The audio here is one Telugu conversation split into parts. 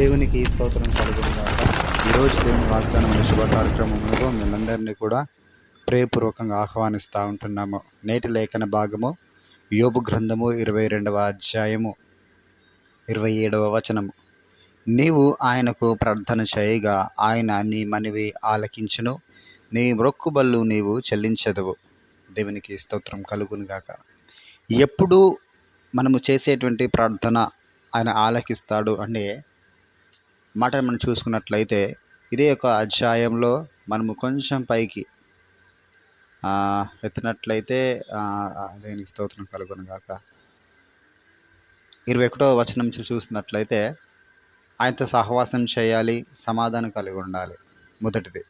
దేవునికి స్తోత్రం కలుగుతుందాక ఈరోజు దేవుని వాగ్దానం శుభ కార్యక్రమంలో మిమ్మల్ందరినీ కూడా ప్రేయపూర్వకంగా ఆహ్వానిస్తూ ఉంటున్నాము. నేటి లేఖన భాగము యోబు గ్రంథము ఇరవై రెండవ అధ్యాయము ఇరవై ఏడవ వచనము. నీవు ఆయనకు ప్రార్థన చేయగా ఆయన నీ మనవి ఆలకించును. నీ మొక్కుబళ్ళు నీవు చెల్లించదవు. దేవునికి స్తోత్రం కలుగునుగాక ఎప్పుడు మనము చేసేటువంటి ప్రార్థన ఆయన ఆలకిస్తాడు అంటే మాట మనం చూసుకున్నట్లయితే ఇదే ఒక అధ్యాయంలో మనము కొంచెం పైకి ఎత్తినట్లయితే దేనికి స్తోత్రం కలుగును గాక. ఇరవై ఒకటో వచనం చూసినట్లయితే ఆయనతో సహవాసం చేయాలి సమాధానం కలిగి ఉండాలి. మొదటిది.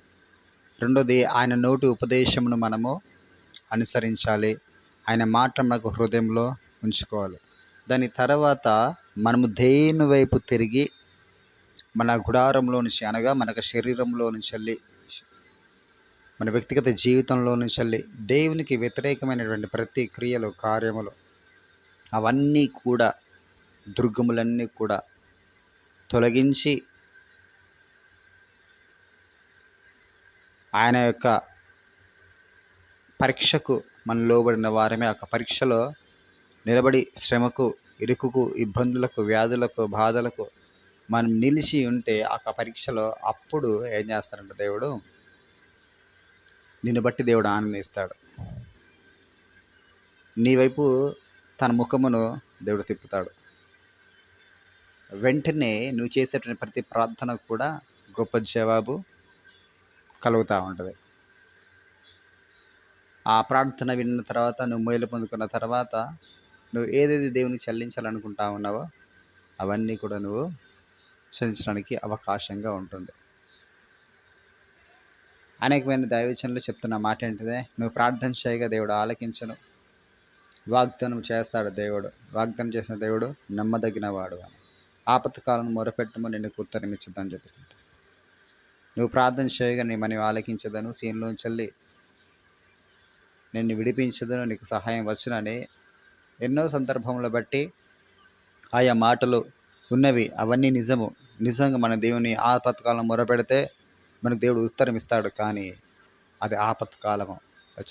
రెండోది ఆయన నోటి ఉపదేశమును మనము అనుసరించాలి. ఆయన మాట మనకు హృదయంలో ఉంచుకోవాలి. దాని తర్వాత మనము దేని వైపు తిరిగి మన గుడారంలో నుంచి అనగా మనకు శరీరంలో నుంచి వెళ్ళి మన వ్యక్తిగత జీవితంలో నుంచి వెళ్ళి దేవునికి వ్యతిరేకమైనటువంటి ప్రతి క్రియలు కార్యములు అవన్నీ కూడా దుర్గములన్నీ కూడా తొలగించి ఆయన యొక్క పరీక్షకు మనం లోబడిన వారమే. ఆ యొక్క పరీక్షలో నిలబడి శ్రమకు ఇరుకుకు ఇబ్బందులకు వ్యాధులకు బాధలకు మనం నిలిచి ఉంటే ఆ పరీక్షలో అప్పుడు ఏం చేస్తారంటే దేవుడు నిన్ను బట్టి దేవుడు ఆనందిస్తాడు. నీ వైపు తన ముఖమును దేవుడు తిప్పుతాడు. వెంటనే నువ్వు చేసేటువంటి ప్రతి ప్రార్థన కూడా గొప్ప జవాబు కలుగుతూ ఉంటుంది. ఆ ప్రార్థన విన్న తర్వాత నువ్వు మేలు పొందుకున్న తర్వాత నువ్వు ఏదేది దేవునికి చెల్లించాలనుకుంటా ఉన్నావో అవన్నీ కూడా నువ్వు చెల్లించడానికి అవకాశంగా ఉంటుంది. అనేకమైన దైవచనలు చెప్తున్న మాట ఏంటిదే? నువ్వు ప్రార్థన చేయగా దేవుడు ఆలకించను. వాగ్దానం చేస్తాడు దేవుడు. వాగ్దానం చేసిన దేవుడు నమ్మదగిన వాడు అని. ఆపత్కాలం మొరపెట్టము నిన్ను ఉత్తరమిచ్చుదని చెప్పేసి నువ్వు ప్రార్థన చేయగా నీ మనం ఆలకించదను సీన్లోంచి వెళ్ళి నిన్ను విడిపించదను నీకు సహాయం వచ్చునని. ఎన్నో సందర్భములు బట్టి ఆయా మాటలు ఉన్నవి. అవన్నీ నిజము. నిజంగా మన దేవుని ఆపత్కాలం మొరపెడితే మనకు దేవుడు ఉత్తరం ఇస్తాడు కానీ అది ఆపత్కాలము.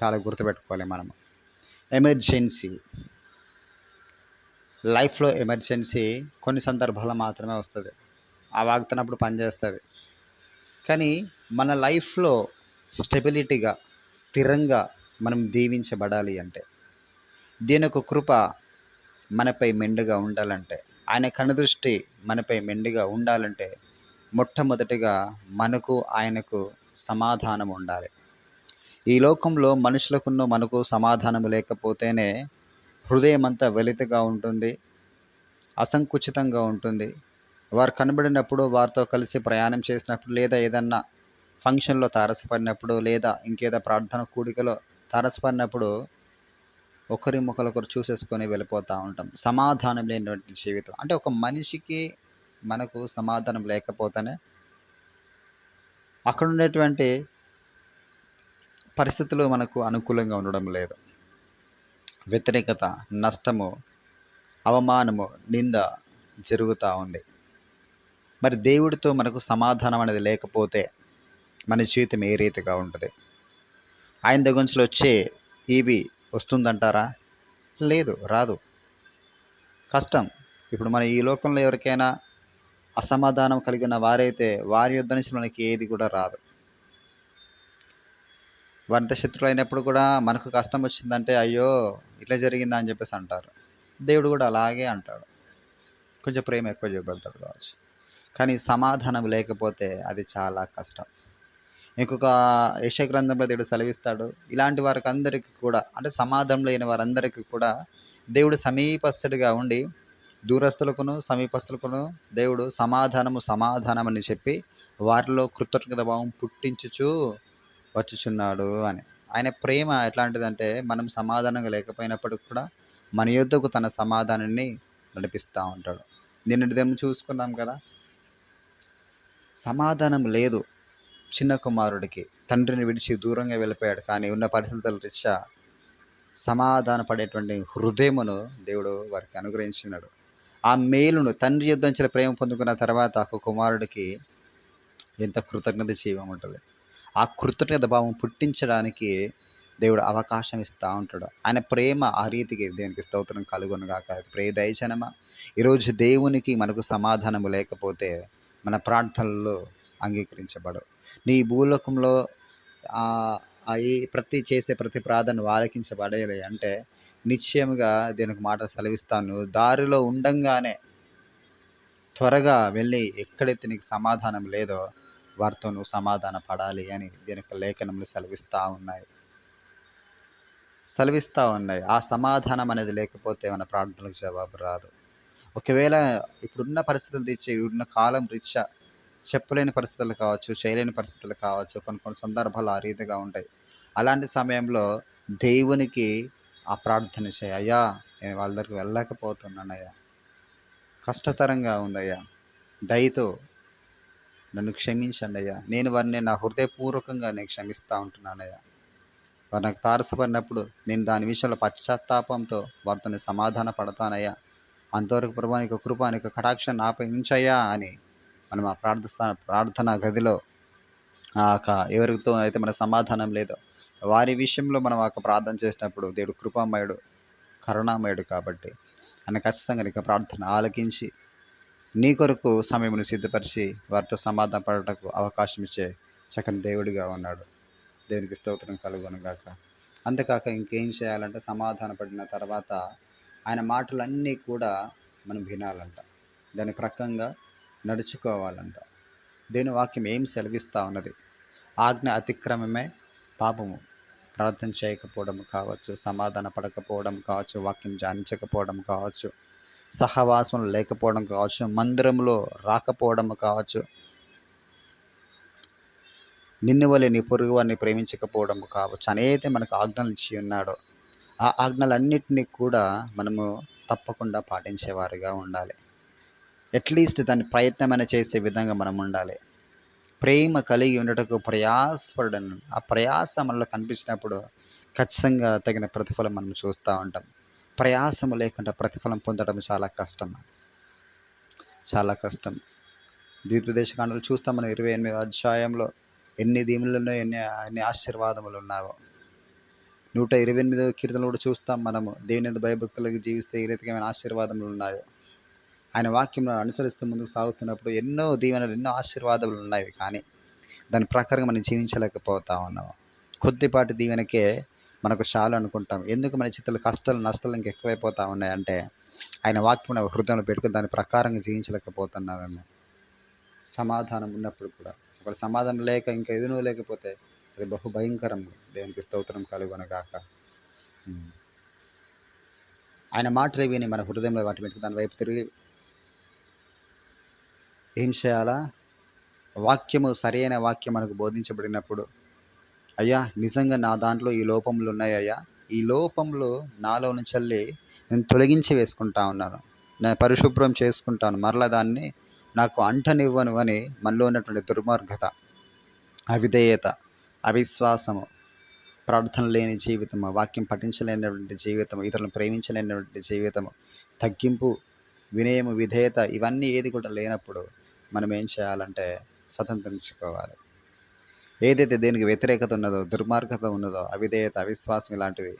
చాలా గుర్తుపెట్టుకోవాలి మనము. ఎమర్జెన్సీ. లైఫ్లో ఎమర్జెన్సీ కొన్ని సందర్భాల్లో మాత్రమే వస్తుంది. ఆ వాగుతున్నప్పుడు పనిచేస్తుంది. కానీ మన లైఫ్లో స్టెబిలిటీగా స్థిరంగా మనం దీవించబడాలి అంటే దీని యొక్క కృప మనపై మెండుగా ఉండాలంటే ఆయన కనుదృష్టి మనపై మెండుగా ఉండాలంటే మొట్టమొదటిగా మనకు ఆయనకు సమాధానం ఉండాలి. ఈ లోకంలో మనుషులకున్న మనకు సమాధానం లేకపోతేనే హృదయం అంతా వెలితగా ఉంటుంది అసంకుచితంగా ఉంటుంది. వారు కనబడినప్పుడు వారితో కలిసి ప్రయాణం చేసినప్పుడు లేదా ఏదన్నా ఫంక్షన్లో తారసపడినప్పుడు లేదా ఇంకేదో ప్రార్థన కూడికలో తారసపడినప్పుడు ఒకరి ముఖలొకరు చూసేసుకొని వెళ్ళిపోతూ ఉంటాం. సమాధానం లేనటువంటి జీవితం. అంటే ఒక మనిషికి మనకు సమాధానం లేకపోతేనే అక్కడ ఉండేటువంటి పరిస్థితులు మనకు అనుకూలంగా ఉండడం లేదు. వ్యతిరేకత నష్టము అవమానము నింద జరుగుతూ ఉంది. మరి దేవుడితో మనకు సమాధానం అనేది లేకపోతే మన జీవితం ఏ రీతిగా ఉంటుంది? ఆయన దగ్గర నుంచి వచ్చే ఇవి వస్తుందంటారా? లేదు రాదు. కష్టం. ఇప్పుడు మన ఈ లోకంలో ఎవరికైనా అసమాధానం కలిగిన వారైతే వారి యుద్ధ నుంచి మనకి ఏది కూడా రాదు. వారింత శత్రువులు అయినప్పుడు కూడా మనకు కష్టం వచ్చిందంటే అయ్యో ఇట్లా జరిగిందా అని చెప్పేసి అంటారు. దేవుడు కూడా అలాగే అంటాడు. కొంచెం ప్రేమ ఎక్కువ చూపెడతాడు కావచ్చు. కానీ సమాధానం లేకపోతే అది చాలా కష్టం. ఇంకొక యశ గ్రంథంలో దేవుడు సెలవిస్తాడు. ఇలాంటి వారికి అందరికీ కూడా అంటే సమాధం లేని వారందరికీ కూడా దేవుడు సమీపస్థుడిగా ఉండి దూరస్తులకును సమీపస్తులకును దేవుడు సమాధానము సమాధానం అని చెప్పి వారిలో కృతజ్ఞత భావం పుట్టించుచు వచ్చుచున్నాడు అని. ఆయన ప్రేమ ఎట్లాంటిదంటే మనం సమాధానంగా లేకపోయినప్పటికి కూడా మన యొద్దకు తన సమాధానాన్ని నడిపిస్తూ ఉంటాడు. నిన్నటి చూసుకున్నాం కదా? సమాధానం లేదు. చిన్న కుమారుడికి తండ్రిని విడిచి దూరంగా వెళ్ళిపోయాడు. కానీ ఉన్న పరిస్థితుల రీత్యా సమాధాన పడేటువంటి హృదయమును దేవుడు వారికి అనుగ్రహించినాడు. ఆ మేలును తండ్రి యుద్ధం ప్రేమ పొందుకున్న తర్వాత ఒక కుమారుడికి ఎంత కృతజ్ఞత జీవం ఉంటుంది. ఆ కృతజ్ఞత భావం పుట్టించడానికి దేవుడు అవకాశం ఇస్తూ ఉంటాడు. ఆయన ప్రేమ ఆ రీతికి దేనికి స్తోత్రం కలుగును కాక ప్రే దయచనమా ఈరోజు దేవునికి మనకు సమాధానము లేకపోతే మన ప్రార్థనలో అంగీకరించబడవు. నీ భూలోకంలో ఈ ప్రతి చేసే ప్రతి ప్రార్థన ఆలకించబడేది అంటే నిశ్చయముగా దీనికి మాట సెలవిస్తాను. దారిలో ఉండంగానే త్వరగా వెళ్ళి ఎక్కడైతే నీకు సమాధానం లేదో వారితో నువ్వు సమాధాన పడాలి అని దీనికి లేఖనములు సెలవిస్తూ ఉన్నాయి. సెలవిస్తూ ఉన్నాయి. ఆ సమాధానం అనేది లేకపోతే మన ప్రార్థనలకు జవాబు రాదు. ఒకవేళ ఇప్పుడున్న పరిస్థితులు తెచ్చి ఉన్న కాలం రీత్యా చెప్పలేని పరిస్థితులు కావచ్చు చేయలేని పరిస్థితులు కావచ్చు కొన్ని కొన్ని సందర్భాలు ఆ రీతిగా ఉంటాయి. అలాంటి సమయంలో దేవునికి ఆ ప్రార్థన చేయ అయ్యా నేను వాళ్ళ దగ్గరికి వెళ్ళలేకపోతున్నానయ్యా కష్టతరంగా ఉందయ్యా దయతో నన్ను క్షమించండి అయ్యా. నేను వారిని నా హృదయపూర్వకంగా నేను క్షమిస్తూ ఉంటున్నానయ్యా వారు నాకు తారసపడినప్పుడు నేను దాని విషయంలో పశ్చాత్తాపంతో వారితో సమాధాన పడతానయ్యా అంతవరకు ప్రభానికి కృపానికి కటాక్షం నాపయించయ్యా అని మనం ఆ ప్రార్థన ప్రార్థన గదిలో ఆ యొక్క ఎవరితో అయితే మన సమాధానం లేదో వారి విషయంలో మనం ఆ ప్రార్థన చేసినప్పుడు దేవుడు కృపామయుడు కరుణామయుడు కాబట్టి ఆయన ఖచ్చితంగా ఇక ప్రార్థన ఆలకించి నీ కొరకు సమయమును సిద్ధపరిచి వారితో సమాధాన పడటకు అవకాశం ఇచ్చే చక్కని దేవుడిగా ఉన్నాడు. దేవునికి స్తోత్రం కలుగొనగాక అంతేకాక ఇంకేం చేయాలంటే సమాధాన పడిన తర్వాత ఆయన మాటలన్నీ కూడా మనం వినాలంట. దాని ప్రకంగా నడుచుకోవాలంట. దేని వాక్యం ఏం సెలవిస్తూ ఉన్నది? ఆజ్ఞ అతిక్రమమే పాపము. ప్రార్థన చేయకపోవడం కావచ్చు సమాధాన పడకపోవడం కావచ్చు వాక్యం ధ్యానించకపోవడం కావచ్చు సహవాసం లేకపోవడం కావచ్చు మందిరంలో రాకపోవడం కావచ్చు నిన్ను వలె నీ పొరుగు వారిని ప్రేమించకపోవడం కావచ్చు. అనేది మనకు ఆజ్ఞలు ఇచ్చి ఉన్నాడో ఆ ఆజ్ఞలన్నింటినీ కూడా మనము తప్పకుండా పాటించేవారుగా ఉండాలి. అట్లీస్ట్ దాన్ని ప్రయత్నమైన చేసే విధంగా మనం ఉండాలి. ప్రేమ కలిగి ఉండటకు ప్రయాసపడను ఆ ప్రయాస మనలో కనిపించినప్పుడు ఖచ్చితంగా తగిన ప్రతిఫలం మనం చూస్తూ ఉంటాం. ప్రయాసము లేకుండా ప్రతిఫలం పొందడం చాలా కష్టం. చాలా కష్టం. ద్వితీయోపదేశ కాండలు చూస్తాం మనం ఇరవై ఎనిమిది అధ్యాయంలో ఎన్ని దీములలో ఎన్ని ఎన్ని ఆశీర్వాదములు ఉన్నావో. నూట ఇరవై ఎనిమిదో కీర్తనలు కూడా చూస్తాం మనము దేవుని భయభక్తులకు జీవిస్తే ఏ రీతికమైన ఆశీర్వాదములు ఉన్నాయో. ఆయన వాక్యం అనుసరిస్తూ ముందుకు సాగుతున్నప్పుడు ఎన్నో దీవెనలు ఎన్నో ఆశీర్వాదములు ఉన్నాయి కానీ దాని ప్రకారం మనం జీవించలేకపోతా ఉన్నాము. కొద్దిపాటి దీవెనకే మనకు చాలు అనుకుంటాం. ఎందుకు మన చిత్తులు కష్టాలు నష్టాలు ఇంకా ఎక్కువైపోతా ఉన్నాయంటే ఆయన వాక్యం హృదయంలో పెట్టుకుని దాని ప్రకారంగా జీవించలేకపోతున్నామేమో సమాధానం ఉన్నప్పుడు కూడా. ఒకవేళ సమాధానం లేక ఇంకా ఎదునో లేకపోతే అది బహు భయంకరం దేవునికి స్తోత్రం కలుగునగాక. ఆయన మాటలు విని మన హృదయంలో వాటి పెట్టుకుని దాని వైపు తిరిగి ఏం చేయాలా? వాక్యము సరైన వాక్యం మనకు బోధించబడినప్పుడు అయ్యా నిజంగా నా దాంట్లో ఈ లోపములు ఉన్నాయ్యా ఈ లోపంలో నాలో నుంచి నేను తొలగించి వేసుకుంటా ఉన్నాను. నేను పరిశుభ్రం చేసుకుంటాను. మరలా దాన్ని నాకు అంటనివ్వను అని మనలో ఉన్నటువంటి దుర్మార్గత అవిధేయత అవిశ్వాసము ప్రార్థన లేని జీవితము వాక్యం పఠించలేనటువంటి జీవితం ఇతరులను ప్రేమించలేనటువంటి జీవితము తగ్గింపు వినయము విధేయత ఇవన్నీ ఏది కూడా లేనప్పుడు మనం ఏం చేయాలంటే స్వతంత్రించుకోవాలి ఏదైతే దేనికి వ్యతిరేకత ఉన్నదో దుర్మార్గత ఉన్నదో అవిధేయత అవిశ్వాసం ఇలాంటివి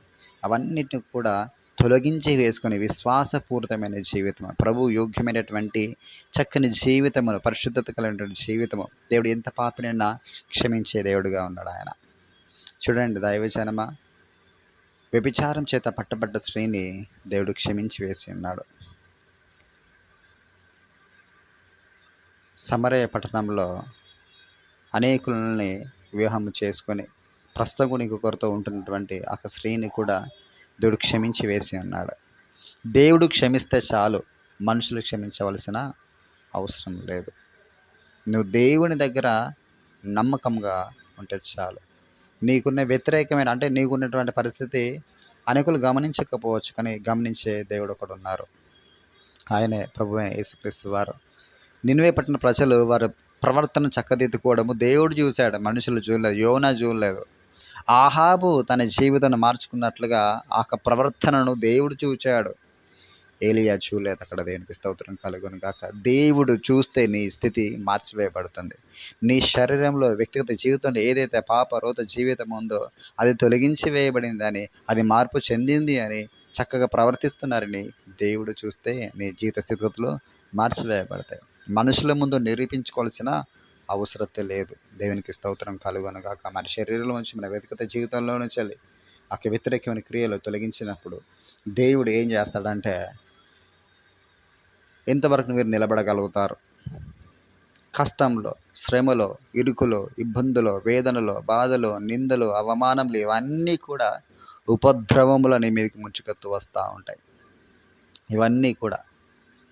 అవన్నిటిని కూడా తొలగించి వేసుకుని విశ్వాసపూరితమైన జీవితం ప్రభు యోగ్యమైనటువంటి చక్కని జీవితమును పరిశుద్ధత కలిగినటువంటి జీవితము. దేవుడు ఎంత పాపినైనా క్షమించే దేవుడుగా ఉన్నాడు ఆయన. చూడండి దైవజనమ వ్యభిచారం చేత పట్టబడ్డ స్త్రీని దేవుడు క్షమించి వేసి ఉన్నాడు. సమరయ పట్టణంలో అనేకులని వివాహం చేసుకొని ప్రస్తుతం కొరత ఇంకొకరితో ఉంటున్నటువంటి ఆ స్త్రీని కూడా దేవుడు క్షమించి వేసి ఉన్నాడు. దేవుడు క్షమిస్తే చాలు మనుషులు క్షమించవలసిన అవసరం లేదు. నువ్వు దేవుని దగ్గర నమ్మకంగా ఉంటే చాలు. నీకున్న వ్యతిరేకమైన అంటే నీకున్నటువంటి పరిస్థితి అనేకులు గమనించకపోవచ్చు కానీ గమనించే దేవుడు ఒకడు ఉన్నారు. ఆయనే ప్రభువే యేసుక్రీస్తు వారు. నిన్వే పట్టిన ప్రజలు వారి ప్రవర్తన చక్కదిద్దుకోవడము దేవుడు చూశాడు మనుషులు చూడలేదు యోనా చూడలేదు. ఆహాబు తన జీవితాన్ని మార్చుకున్నట్లుగా ఆ యొక్క ప్రవర్తనను దేవుడు చూచాడు. ఏలియా చూడలేదు అక్కడ దేనికి స్తోత్రం కలుగును కాక దేవుడు చూస్తే నీ స్థితి మార్చివేయబడుతుంది. నీ శరీరంలో వ్యక్తిగత జీవితంలో ఏదైతే పాప రోత జీవితం ఉందో అది తొలగించి వేయబడిందని అది మార్పు చెందింది అని చక్కగా ప్రవర్తిస్తున్నారని దేవుడు చూస్తే నీ జీవిత స్థితిగతులు మార్చివేయబడతాయి. మనుషుల ముందు నిరూపించుకోవాల్సిన అవసరత లేదు. దేవునికి స్తోత్రం కలుగొనగాక. మన శరీరంలో నుంచి మన వ్యక్తిగత జీవితంలో నుంచి వెళ్ళి ఆ వ్యతిరేకమైన క్రియలు తొలగించినప్పుడు దేవుడు ఏం చేస్తాడంటే ఎంతవరకు మీరు నిలబడగలుగుతారు. కష్టంలో శ్రమలో ఇరుకులో ఇబ్బందులో వేదనలో బాధలు నిందలు అవమానములు ఇవన్నీ కూడా ఉపద్రవములని మీదకి ముంచుకెత్తు వస్తూ ఉంటాయి. ఇవన్నీ కూడా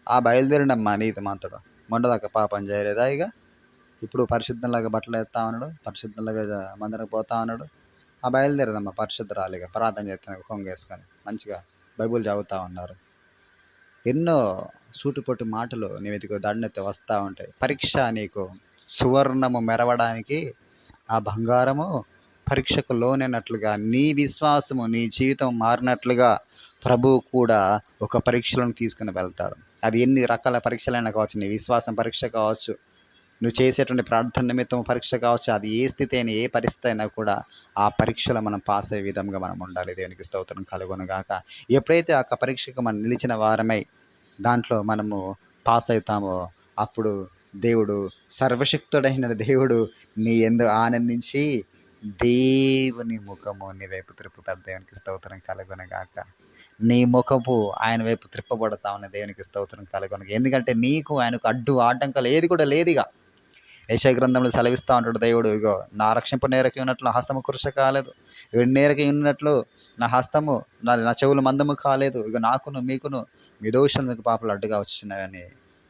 ఆ బయలుదేరిన మనీది మాతడు మొండదాకా పాపం చేయలేదా ఇక? ఇప్పుడు పరిశుద్ధంలాగా బట్టలు వేస్తా ఉన్నాడు పరిశుద్ధంలాగా మందరికి పోతా ఉన్నాడు. ఆ బయలుదేరదమ్మా ఇక. ప్రార్థన చేస్తాను కొంగేసుకొని మంచిగా బైబుల్ చదువుతూ ఉన్నారు. ఎన్నో సూటిపొట్టి మాటలు నీ వెతికి దండెత్తి వస్తూ ఉంటాయి. పరీక్ష నీకు సువర్ణము మెరవడానికి ఆ బంగారము పరీక్షకు లోనైనట్లుగా నీ విశ్వాసము నీ జీవితం మారినట్లుగా ప్రభువు కూడా ఒక పరీక్షలను తీసుకుని వెళ్తాడు. అది ఎన్ని రకాల పరీక్షలైనా కావచ్చు నీ విశ్వాసం పరీక్ష కావచ్చు నువ్వు చేసేటువంటి ప్రార్థన నిమిత్తం పరీక్ష కావచ్చు అది ఏ స్థితి అయినా ఏ పరిస్థితి అయినా కూడా ఆ పరీక్షలో మనం పాస్ అయ్యే విధంగా మనం ఉండాలి. దేవునికి స్తోత్రం కలుగునుగాక. ఎప్పుడైతే ఆ పరీక్షకు మనం నిలిచిన వారమై దాంట్లో మనము పాస్ అవుతామో అప్పుడు దేవుడు సర్వశక్తుడైన దేవుడు నీ ఎందు ఆనందించి దేవుని ముఖము నీ వైపు తిరుపుతాడు. దేవునికి స్తోత్రం కలుగునగాక. నీ ముఖపు ఆయన వైపు త్రిప్పబడతా ఉన్న దేవునికి స్తోత్రం కలుగునగా ఎందుకంటే నీకు ఆయనకు అడ్డు ఆటంకాలు ఏది కూడా లేదుగా యశ గ్రంథంలో సెలవిస్తూ ఉంటాడు దేవుడు ఇగో నా రక్షింపు నేరకి ఉన్నట్లు హస్తము కృష కాలేదు. వీడి నేరకి ఉన్నట్లు నా హస్తము నా నా చెవులు మందము కాలేదు. ఇక నాకును మీకును మీ దోషులు మీకు పాపలు అడ్డుగా వచ్చినాయని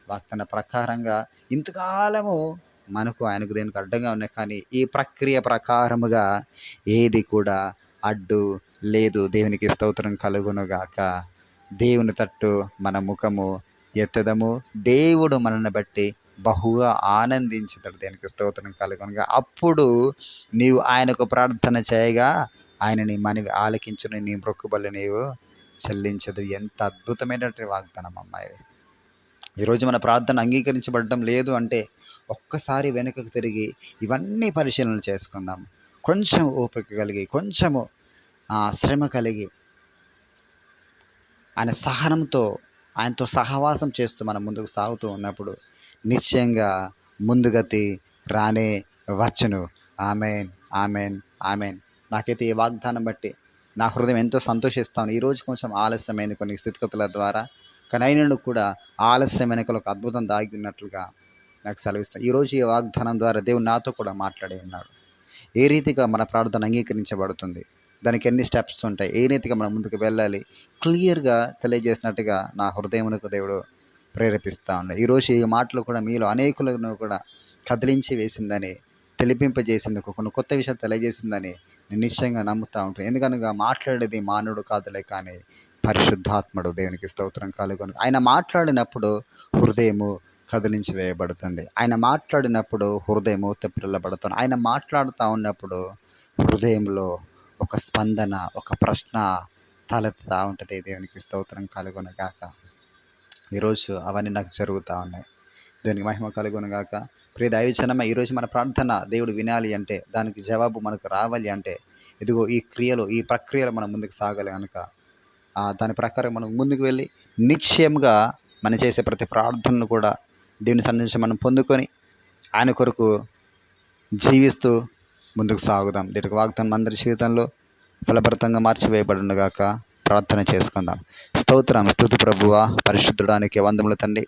వాక్తన ప్రకారంగా ఇంతకాలము మనకు ఆయనకు దేనికి అడ్డంగా ఉన్నాయి. కానీ ఈ ప్రక్రియ ప్రకారముగా ఏది కూడా అడ్డు లేదు దేవునికి స్తోత్రం కలుగునుగాక. దేవుని తట్టు మన ముఖము ఎత్తదము. దేవుడు మనల్ని బట్టి బహుగా ఆనందించుతాడు. దేనికి స్తోత్రం కలుగునుగా. అప్పుడు నీవు ఆయనకు ప్రార్థన చేయగా ఆయన నీ మనవి ఆలకించుని నీ మొక్కుబళ్ళు నీవు చెల్లించదు. ఎంత అద్భుతమైనటువంటి వాగ్దానం అమ్మాయి ఈరోజు మన ప్రార్థన అంగీకరించబడడం లేదు అంటే ఒక్కసారి వెనుకకు తిరిగి ఇవన్నీ పరిశీలన చేసుకుందాం. కొంచెం ఓపిక కలిగి కొంచెము శ్రమ కలిగి ఆయన సహనంతో ఆయనతో సహవాసం చేస్తూ మనం ముందుకు సాగుతూ ఉన్నప్పుడు నిశ్చయంగా ముందుగతి రానే వచ్చును. Amen amen amen. నాకైతే ఈ వాగ్దానం బట్టి నా హృదయం ఎంతో సంతోషిస్తాను. ఈరోజు కొంచెం ఆలస్యమైంది కొన్ని స్థితిగతుల ద్వారా కానీ అయినను కూడా ఆలస్యం ఒక అద్భుతం దాగి ఉన్నట్లుగా నాకు సెలవిస్తాను ఈరోజు ఈ వాగ్దానం ద్వారా దేవుడు నాతో కూడా మాట్లాడి ఉన్నాడు. ఏ రీతిగా మన ప్రార్థన అంగీకరించబడుతుంది? దానికి ఎన్ని స్టెప్స్ ఉంటాయి? ఏ రీతిగా మనం ముందుకు వెళ్ళాలి? క్లియర్గా తెలియజేసినట్టుగా నా హృదయమునకు దేవుడు ప్రేరేపిస్తూ ఉన్నాయి ఈరోజు ఈ మాటలు కూడా మీలో అనేకులను కూడా కదిలించి వేసిందని తెలిపింపజేసింది కొన్ని కొత్త విషయాలు తెలియజేసిందని నేను నిశ్చయంగా నమ్ముతూ ఉంటాను. ఎందుకనగా మాట్లాడేది మానవుడు కాదులే కానీ పరిశుద్ధాత్ముడు దేవునికి స్తోత్రం కలుగును. ఆయన మాట్లాడినప్పుడు హృదయము కదిలించి వేయబడుతుంది. ఆయన మాట్లాడినప్పుడు హృదయము తెప్పిల్లబడుతుంది ఆయన మాట్లాడుతూ ఉన్నప్పుడు హృదయంలో ఒక స్పందన ఒక ప్రశ్న తలెత్తుతూ ఉంటుంది. దేవునికి స్తోత్రం కలుగునగాక. ఈరోజు అవన్నీ నాకు జరుగుతూ ఉన్నాయి. దేవునికి మహిమ కలుగునగాక. ప్రియ దైవచనమ ఈరోజు మన ప్రార్థన దేవుడు వినాలి అంటే దానికి జవాబు మనకు రావాలి అంటే ఇదిగో ఈ క్రియలు ఈ ప్రక్రియలు మనం ముందుకు సాగాలి కనుక దాని ప్రకారం మనం ముందుకు వెళ్ళి నిశ్చయంగా మనం చేసే ప్రతి ప్రార్థనను కూడా దేవుని సన్నిధించి మనం పొందుకొని ఆయన కొరకు జీవిస్తూ ముందుకు సాగుదాం. దీనికి వాగ్దానం అందరి జీవితంలో ఫలభరితంగా మార్చివేయబడుగాక ప్రార్థన చేసుకుందాం. స్తోత్రం స్థుతి ప్రభువ పరిశుద్ధడానికి వందములు తండ్రి.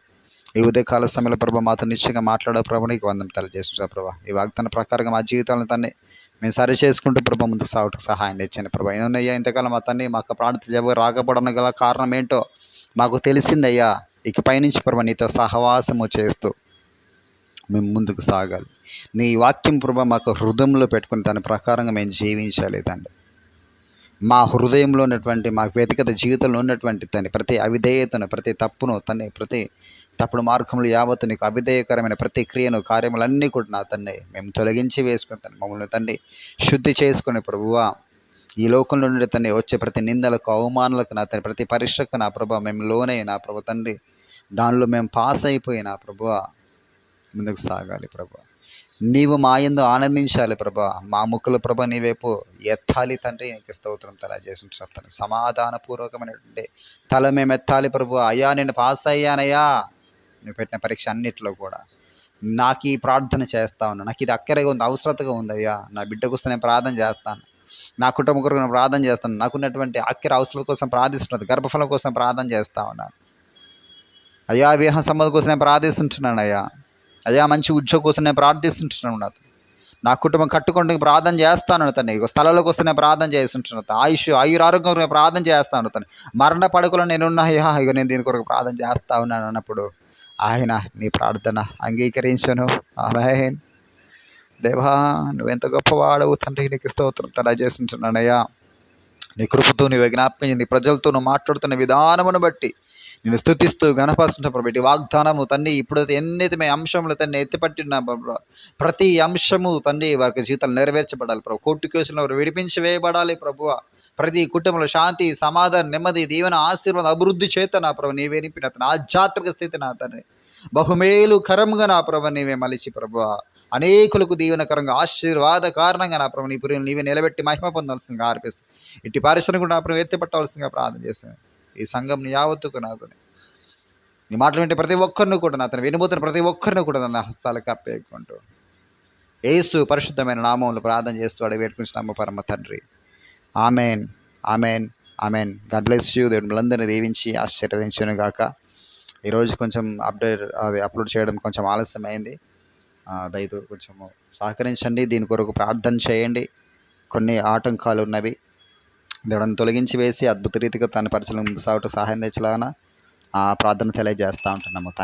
ఈ ఉదయకాల సమయంలో ప్రభు మాతో నిశ్చయంగా మాట్లాడే ప్రభు నీకు వందం తెలియజేసిన ప్రభా. ఈ వాగ్దాన ప్రకారంగా మా జీవితాలను తండ్రి మేము సరి చేసుకుంటూ ప్రభు ముందుకు సాగుటకు సహాయం తెచ్చాను ప్రభా. ఏమన్నయ్యా ఇంతకాలం మా తండ్రి మాకు ప్రార్థన జవాబు రాకపోవడం గల కారణం ఏంటో మాకు తెలిసిందయ్యా. ఇక పైనుంచి ప్రభు నీతో సహవాసము చేస్తూ మేము ముందుకు సాగాలి. నీ వాక్యం ప్రభ మాకు హృదయంలో పెట్టుకుని దాని ప్రకారంగా మేము జీవించాలి దాన్ని మా హృదయంలో ఉన్నటువంటి మా వ్యక్తిగత జీవితంలో ఉన్నటువంటి తండ్రి ప్రతి అవిధేయతను ప్రతి తప్పును తన్ని ప్రతి తప్పుడు మార్గంలో యావత్తు నీకు అవిధేయకరమైన ప్రతి క్రియను కార్యములన్నీ కూడా నా తన్ని మేము తొలగించి వేసుకుని తను మమ్మల్ని తండ్రి శుద్ధి చేసుకుని ప్రభువా ఈ లోకంలో నుండి తండ్రి వచ్చే ప్రతి నిందలకు అవమానాలకు నా తండ్రి ప్రతి పరీక్షకు నా ప్రభా మేము లోనే నా ప్రభు తండ్రి దానిలో మేము పాస్ అయిపోయినా ప్రభువ ప్రభు ముందుకు సాగాలి ప్రభు నీవు మా ఎందు ఆనందించాలి ప్రభా మా ముక్కుల ప్రభ నీవైపు ఎత్తాలి తండ్రి నీకు స్తోత్రం తల చేసి తండ్రి సమాధానపూర్వకమైనటువంటి తల మేము ఎత్తాలి ప్రభు అయ్యా నేను పాస్ అయ్యానయ్యా. నువ్వు పెట్టిన పరీక్ష అన్నిట్లో కూడా నాకు ఈ ప్రార్థన చేస్తా ఉన్నా. నాకు ఇది అక్కరగా ఉంది అవసరతగా ఉంది అయ్యా. నా బిడ్డ కోసం నేను ప్రార్థన చేస్తాను. నా కుటుంబం కొరకు నేను ప్రార్థన చేస్తాను. నాకున్నటువంటి అక్కర అవసరం కోసం ప్రార్థిస్తున్నది గర్భఫలం కోసం ప్రార్థన చేస్తా ఉన్నాను. అయ్యా వివాహ సంబంధం కోసం నేను ప్రార్థిస్తుంటున్నాను అయ్యా. అయ్యా మంచి ఉద్యోగం కోసం నేను ప్రార్థిస్తుంటున్నాను నాతో. నా కుటుంబం కట్టుకోవడానికి ప్రార్థన చేస్తాను తను ఇక స్థలాల కోసం నేను ప్రార్థన చేస్తుంటున్నాను ఆయుష్ ఆయుర ఆరోగ్యం నేను ప్రార్థన చేస్తాను తను మరణ పడకలో నేనున్నా అయ్యా ఇక నేను దీని కొరకు ప్రార్థన చేస్తా ఉన్నాను అన్నప్పుడు ఆయన నీ ప్రార్థన అంగీకరించను. ఆమెన్. దేవా నువ్వెంత గొప్పవాడవు తండ్రి నీకు స్తోత్రం తలా చేస్తుంటున్నానయ్యా నీ కృపతో నీ విజ్ఞాపించి నీ ప్రజలతో నువ్వు మాట్లాడుతున్న విధానమును బట్టి నేను స్థుతిస్తూ గణపరుస్తుంటా ప్రభు ఇటు వాగ్దానము తండ్రి. ఇప్పుడు ఎన్నైతే మీ అంశములు తండ్రి ఎత్తిపట్టిన ప్రతి అంశము తండ్రి వారికి జీవితాలు నెరవేర్చబడాలి ప్రభు. కోర్టు కేసులను వారు విడిపించి వేయబడాలి ప్రభు. ప్రతి కుటుంబంలో శాంతి సమాధానం నెమ్మది దీవెన ఆశీర్వాదం అభివృద్ధి చేత నా ప్రభు నీవే నింపిన అతను ఆధ్యాత్మిక స్థితి నా తండ్రి. బహుమేలు కరంగా నా ప్రభు నీవే మలిచి ప్రభు. అనేకులకు దీవెనకరంగా ఆశీర్వాద కారణంగా నా ప్రభు నీ పురిని నీవే నిలబెట్టి మహిమ పొందాల్సిందిగా ఆర్పిస్తుంది ఇట్టి పరిశ్రమ కూడా నా ప్రభు ఎత్తిపట్టవలసిందిగా ప్రార్థన చేస్తాను ఈ సంఘం యావత్తుకు నాకు నీ మాటలు వింటే ప్రతి ఒక్కరిని కూడా నా తన వినబోతున్న ప్రతి ఒక్కరిని కూడా నా హస్తాలకు అప్పేయకుంటూ. ఏసు పరిశుద్ధమైన నామంలో ప్రార్థన చేస్తూ అడిగి పెట్టుకుని పరమ తండ్రి. Amen amen amen. God bless you. దేవుడు మనందరినీ దీవించి ఆశీర్వదించను గాక. ఈరోజు కొంచెం అప్డేట్ అది అప్లోడ్ చేయడం కొంచెం ఆలస్యం అయింది దయతో కొంచెము సహకరించండి. దీని కొరకు ప్రార్థన చేయండి. కొన్ని ఆటంకాలు ఉన్నవి. దేవుడిని తొలగించి వేసి అద్భుత రీతిగా తన పరిచయం ముందు సాగుటకు సహాయం తెచ్చలాగా ప్రార్థన తెలియజేస్తూ ఉంటున్నాము. థ్యాంక్